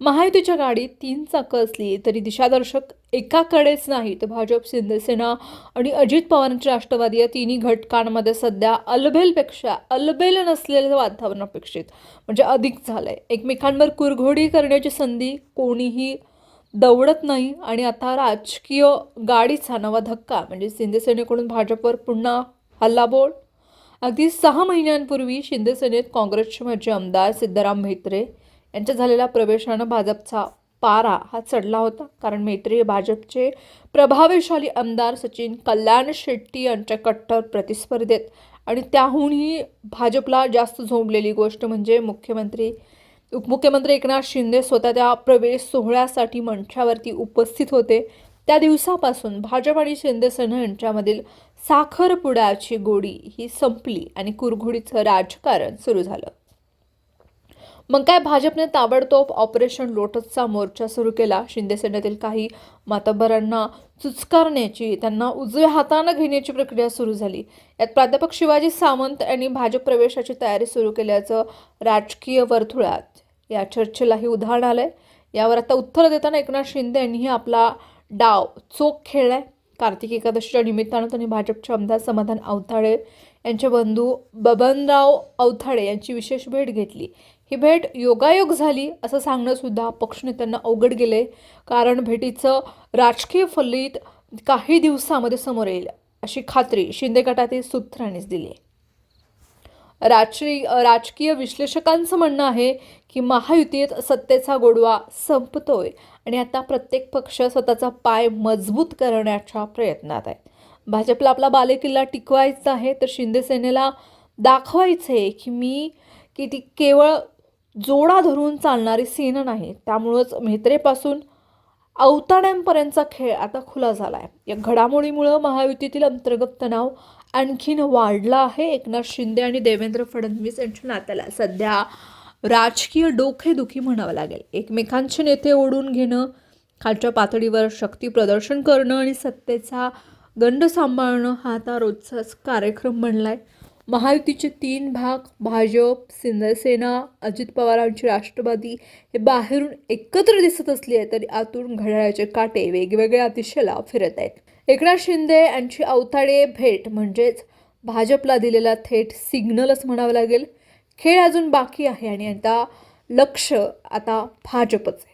महायुतीच्या गाडीत तीन चाकं असली तरी दिशादर्शक एकाकडेच नाही. तर भाजप शिंदेसेना आणि अजित पवारांची राष्ट्रवादी या तिन्ही घटकांमध्ये सध्या अलबेलपेक्षा अलबेल नसलेलं वातावरण अपेक्षित. म्हणजे अधिक झालं आहे एकमेकांवर कुरघोडी करण्याची संधी कोणीही दवडत नाही. आणि आता राजकीय गाडीचा नवा धक्का म्हणजे शिंदेसेनेकडून भाजपवर पुन्हा हल्लाबोल. अगदी सहा महिन्यांपूर्वी शिंदेसेनेत काँग्रेसचे माजी आमदार सिद्धराम म्हेत्रे यांच्या झालेल्या प्रवेशानं भाजपचा पारा हा चढला होता. कारण मैत्री भाजपचे प्रभावशाली आमदार सचिन कल्याण शेट्टी यांच्या कट्टर प्रतिस्पर्धेत आणि त्याहूनही भाजपला जास्त झोंबलेली गोष्ट म्हणजे मुख्यमंत्री उपमुख्यमंत्री एकनाथ शिंदे स्वतः त्या प्रवेश सोहळ्यासाठी मंचावरती उपस्थित होते. त्या दिवसापासून भाजप आणि शिंदेसेना यांच्यामधील साखरपुड्याची गोडी ही संपली आणि कुरघोडीचं राजकारण सुरू झालं. मग काय भाजपने ताबडतोब ऑपरेशन लोटसचा मोर्चा सुरू केला. शिंदेसेनेतील काही मातब्बरांना चुचकारण्याची त्यांना उजव्या हातानं घेण्याची प्रक्रिया सुरू झाली. यात प्राध्यापक शिवाजी सावंत यांनी भाजप प्रवेशाची तयारी सुरू केल्याचं राजकीय वर्तुळात या चर्चेलाही उदाहरण आलं आहे यावर आता उत्तर देताना एकनाथ शिंदे यांनीही आपला डाव चोख खेळलाय. कार्तिक एकादशीच्या निमित्तानं त्यांनी भाजपचे आमदार समाधान अवथाळे यांचे बंधू बबनराव अवथाडे यांची विशेष भेट घेतली. ही भेट योगायोग झाली असं सांगणंसुद्धा पक्षनेत्यांना अवघड गेले कारण भेटीचं राजकीय फलित काही दिवसामध्ये समोर येईल अशी खात्री शिंदे गटातील सूत्रांनीच दिली आहे राजकीय राजकीय विश्लेषकांचं म्हणणं आहे की महायुतीत सत्तेचा गोडवा संपतोय आणि आता प्रत्येक पक्ष स्वतःचा पाय मजबूत करण्याच्या प्रयत्नात आहे. भाजपला आपला बालेकिल्ला टिकवायचा आहे तर शिंदेसेनेला दाखवायचं आहे की मी की ती केवळ जोडा धरून चालणारी सेना नाही. त्यामुळंच म्हेत्रेपासून अवताड्यांपर्यंतचा खेळ आता खुला झाला आहे या घडामोडीमुळं महायुतीतील अंतर्गत तणाव आणखीन वाढला आहे. एकनाथ शिंदे आणि देवेंद्र फडणवीस यांच्या नात्याला सध्या राजकीय डोकेदुखी म्हणावं लागेल. एकमेकांचे नेते ओढून घेणं खालच्या पातळीवर शक्ती प्रदर्शन करणं आणि सत्तेचा गंड सांभाळणं हा आता रोजचाच कार्यक्रम बनलाय. महायुतीचे तीन भाग भाजप शिंदेसेना अजित पवारांची राष्ट्रवादी हे बाहेरून एकत्र दिसत असले तरी आतून घड्याळाचे काटे वेगवेगळ्या दिशेला फिरत आहेत. एकनाथ शिंदे यांची अवताडे भेट म्हणजेच भाजपला दिलेला थेट सिग्नलच म्हणावं लागेल. खेळ अजून बाकी आहे आणि आता लक्ष आता भाजपच. आहे